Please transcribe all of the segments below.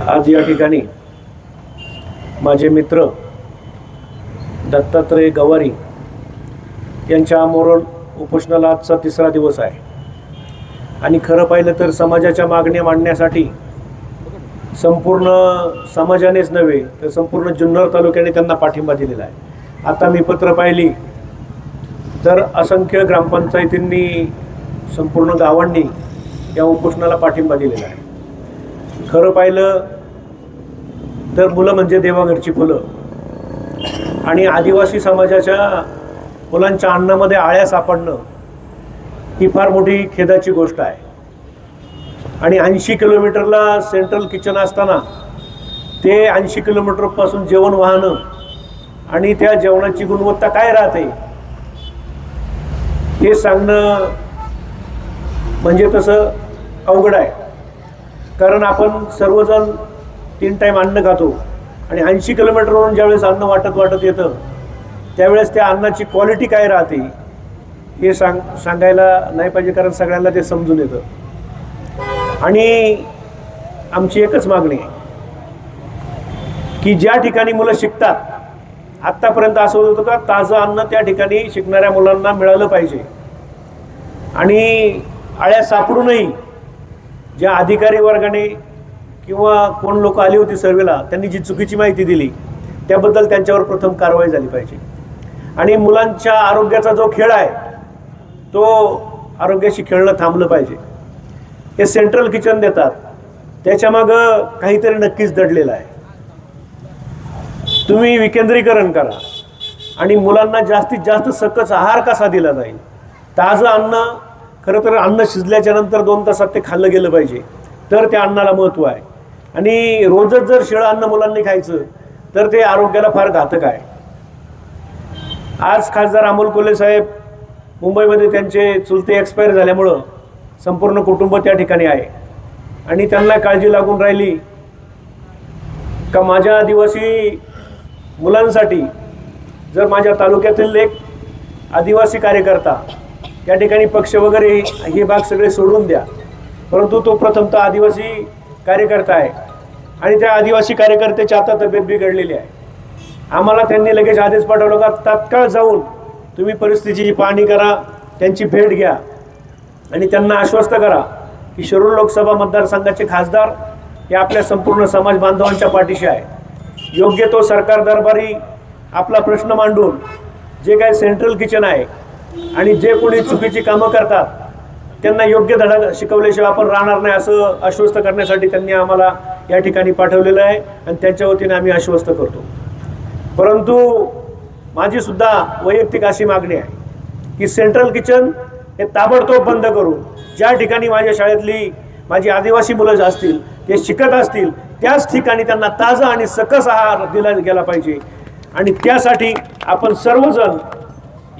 आज या ठिकाणी माझे मित्र दत्तात्रय गवारी यांच्या आमरण उपोषणाला आजचा तिसरा दिवस आहे. आणि खरं पाहिलं तर समाजाच्या मागण्या मांडण्यासाठी संपूर्ण समाजानेच नव्हे तर संपूर्ण जुन्नर तालुक्याने त्यांना पाठिंबा दिलेला आहे. आता मी पत्र पाहिली तर असंख्य ग्रामपंचायतींनी संपूर्ण गावांनी या उपोषणाला पाठिंबा दिलेला आहे. खरं पाहिलं तर मुलं म्हणजे देवाघरची फुलं. आणि आदिवासी समाजाच्या मुलांच्या अन्नामध्ये आळ्या सापडणं ही फार मोठी खेदाची गोष्ट आहे. आणि ऐंशी किलोमीटरला सेंट्रल किचन असताना ते ऐंशी किलोमीटरपासून जेवण वाहणं आणि त्या जेवणाची गुणवत्ता काय राहते? हे सांगणं म्हणजे तसं अवघड आहे. कारण आपण सर्वजण तीन टाईम अन्न खातो. आणि ऐंशी किलोमीटरवरून ज्यावेळेस अन्न वाटत वाटत येतं त्यावेळेस त्या अन्नाची क्वालिटी काय राहते हे सांग सांगायला नाही पाहिजे कारण सगळ्यांना ते समजून येतं. आणि आमची एकच मागणी आहे की ज्या ठिकाणी मुलं शिकतात आत्तापर्यंत असं होत होतं का ताजं अन्न त्या ठिकाणी शिकणाऱ्या मुलांना मिळालं पाहिजे. आणि आळ्या सापडूनही ज्या अधिकारी वर्गाने किंवा कोण लोक आली होती सर्वेला त्यांनी जी चुकीची माहिती दिली त्याबद्दल त्यांच्यावर प्रथम कारवाई झाली पाहिजे. आणि मुलांच्या आरोग्याचा जो खेळ आहे तो आरोग्याशी खेळणं थांबलं पाहिजे. हे सेंट्रल किचन देतात. त्याच्यामागं काहीतरी नक्कीच दडलेलं आहे. तुम्ही विकेंद्रीकरण करा. आणि मुलांना जास्तीत जास्त सकस आहार कसा दिला जाईल? ताजं अन्न खरं तर अन्न शिजल्याच्या नंतर दोन तासात ते खाल्लं गेलं पाहिजे. तर त्या अन्नाला महत्त्व आहे. आणि रोजच जर शिळं अन्न मुलांनी खायचं तर ते आरोग्याला फार घातक आहे. आज खासदार अमोल कोल्हे साहेब मुंबईमध्ये त्यांचे चुलते एक्सपायर झाल्यामुळं संपूर्ण कुटुंब त्या ठिकाणी आहे. आणि त्यांना काळजी लागून राहिली का माझ्या आदिवासी मुलांसाठी जर माझ्या तालुक्यातील एक आदिवासी कार्यकर्ता त्या ठिकाणी पक्ष वगैरे हे भाग सगळे सोडून द्या परंतु तो प्रथमतः आदिवासी कार्यकर्ता आहे. आणि त्या आदिवासी कार्यकर्त्याची आता तब्येत बिघडलेली आहे. आम्हाला त्यांनी लगेच आदेश पाठवला का तात्काळ जाऊन तुम्ही परिस्थितीची पाहणी करा त्यांची भेट घ्या आणि त्यांना आश्वस्त करा की शिरूर लोकसभा मतदारसंघाचे खासदार हे आपल्या संपूर्ण समाज बांधवांच्या पाठीशी आहे. योग्य तो सरकार दरबारी आपला प्रश्न मांडून जे काय सेंट्रल किचन आहे आणि जे कोणी चुकीची कामं करतात त्यांना योग्य धडा शिकवल्याशिवाय आपण राहणार नाही असं आश्वस्त करण्यासाठी त्यांनी आम्हाला या ठिकाणी पाठवलेलं आहे आणि त्यांच्या वतीने आम्ही आश्वस्त करतो. परंतु माझी सुद्धा वैयक्तिक अशी मागणी आहे की सेंट्रल किचन हे ताबडतोब बंद करून ज्या ठिकाणी माझ्या शाळेतली माझी आदिवासी मुलं असतील ते शिकत असतील त्याच ठिकाणी त्यांना ताजा आणि सकस आहार दिला गेला पाहिजे. आणि त्यासाठी आपण सर्वजण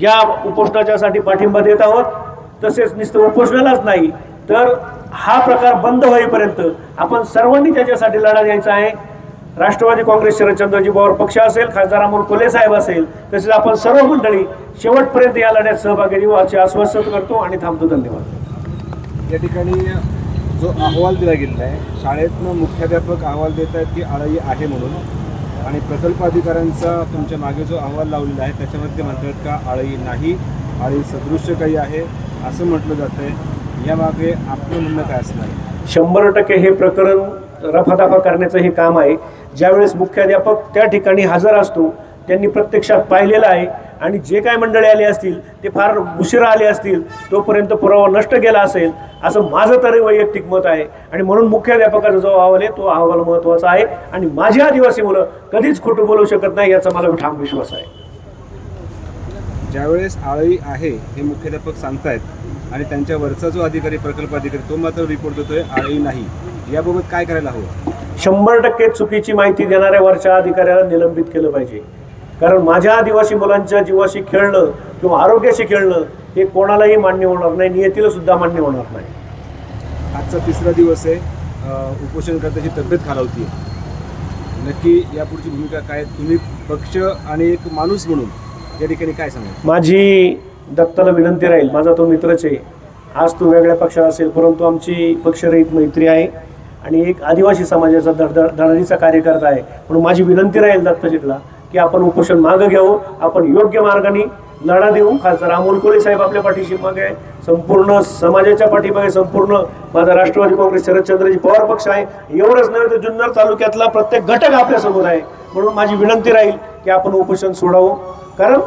या उपोषणाच्यासाठी पाठिंबा देत आहोत. तसेच नुसतं उपोषणालाच नाही तर हा प्रकार बंद होईपर्यंत आपण सर्वांनी त्याच्यासाठी लढा द्यायचा आहे. राष्ट्रवादी काँग्रेस शरदचंद्रजी पवार पक्ष असेल खासदार अमोल कोले साहेब असेल तसेच आपण सर्व मंडळी शेवटपर्यंत या लढ्यात सहभागी देऊ असे आश्वासन करतो आणि थांबतो. धन्यवाद. या ठिकाणी जो अहवाल दिला गेलेला आहे शाळेतनं मुख्याध्यापक अहवाल देत आहेत की आळई आहे म्हणून. आणि प्रकल्प अधिकाऱ्यांचा तुमच्या मागे जो अहवाल लावलेला आहे त्याच्यामध्ये ते म्हणतात का आळई नाही आळी सदृश्य काही आहे असं म्हटलं जातं आहे यामागे आपलं म्हणणं काय असणार? शंभर टक्के हे प्रकरण रफादफा करण्याचं हे काम आहे. ज्यावेळेस मुख्याध्यापक त्या ठिकाणी हजर असतो त्यांनी प्रत्यक्षात पाहिलेलं आहे आणि जे काय मंडळी आले असतील ते फार उशिरा आले असतील तोपर्यंत पुरावा नष्ट केला असेल असं माझं तरी वैयक्तिक मत आहे. आणि म्हणून मुख्याध्यापकाचा जो अहवाल आहे तो अहवाल महत्त्वाचा आहे. आणि माझी आदिवासी मुलं कधीच खोटं बोलू शकत नाही याचा मला ठाम विश्वास आहे. ज्यावेळेस आळई आहे हे मुख्याध्यापक सांगतायत आणि त्यांच्यावरचा जो अधिकारी प्रकल्प अधिकारी तो मात्र रिपोर्ट देतोय आळई नाही. याबाबत काय करायला हवं? शंभर टक्के चुकीची माहिती देणाऱ्या वरच्या अधिकाऱ्याला निलंबित केलं पाहिजे. कारण माझ्या आदिवासी मुलांच्या जीवाशी खेळणं किंवा आरोग्याशी खेळणं हे कोणालाही मान्य होणार नाही नियतीला सुद्धा मान्य होणार नाही. आजचा तिसरा दिवस आहे. उपोषणकर्त्याची तब्येत खालावती नक्की यापुढची भूमिका काय? तुम्ही पक्ष आणि एक माणूस म्हणून या ठिकाणी काय सांगा माझी दत्ताला विनंती राहील माझा तो मित्रच आहे. आज तो वेगळ्या पक्षात असेल परंतु आमची पक्षरहित मैत्री आहे आणि एक आदिवासी समाजाचा दड दडणीचा कार्यकर्ता आहे. म्हणून माझी विनंती राहील दत्तजीतला की आपण उपोषण मागं घ्यावं आपण योग्य मार्गाने लढा देऊ. खासदार अमोल कोळी साहेब आपल्या पाठीशी मागे आहे. संपूर्ण समाजाच्या पाठीमागे संपूर्ण माझा राष्ट्रवादी काँग्रेस शरदचंद्रजी पवार पक्ष आहे. एवढंच नव्हे तर जुन्नर तालुक्यातला प्रत्येक घटक आपल्यासमोर आहे. म्हणून माझी विनंती राहील की आपण उपोषण सोडावं. कारण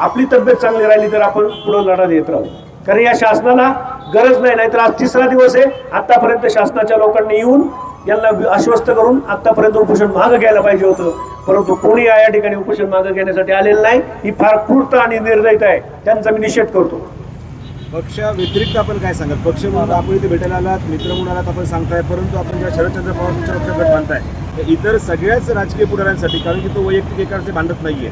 आपली तब्येत चांगली राहिली तर आपण पुढं लढा देत राहू. कारण या शासनाला गरज नाही नाहीतर आज तिसरा दिवस आहे. आतापर्यंत शासनाच्या लोकांनी येऊन यांना आश्वस्त करून आतापर्यंत उपोषण मागं घ्यायला पाहिजे होतं. परंतु कोणी या ठिकाणी उपोषण मागं घेण्यासाठी आलेलं नाही ही फार क्रूरता आणि निर्दयता आहे. त्यांचा मी निषेध करतो. पक्ष व्यतिरिक्त आपण काय सांगाल पक्ष म्हणून आपण इथे भेटायला आलात मित्र म्हणून आलात आपण सांगताय परंतु आपण जेव्हा शरदचंद्र पवार तुमच्या पक्षात गट मानताय तर इतर सगळ्याच राजकीय पुढाऱ्यांसाठी कारण की तो वैयक्तिक एकाचे बांधत नाहीये.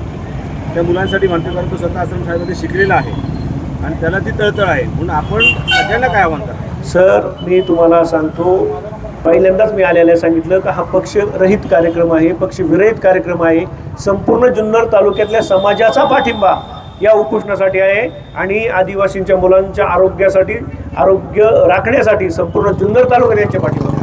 त्या मुलांसाठी म्हणते कारण तो स्वतः आश्रमशाळेमध्ये शिकलेला आहे. आणि त्याला ती तळतळ आहे. म्हणून आपण सगळ्यांना काय आव्हान करा सर मी तुम्हाला सांगतो पहिल्यांदाच मी आलेल्या सांगितलं का हा पक्षरहित कार्यक्रम आहे पक्ष विरहित कार्यक्रम आहे. संपूर्ण जुन्नर तालुक्यातल्या समाजाचा पाठिंबा या उपोषणासाठी आहे आणि आदिवासींच्या मुलांच्या आरोग्यासाठी आरोग्य राखण्यासाठी संपूर्ण जुन्नर तालुक्यात यांच्या पाठिंबा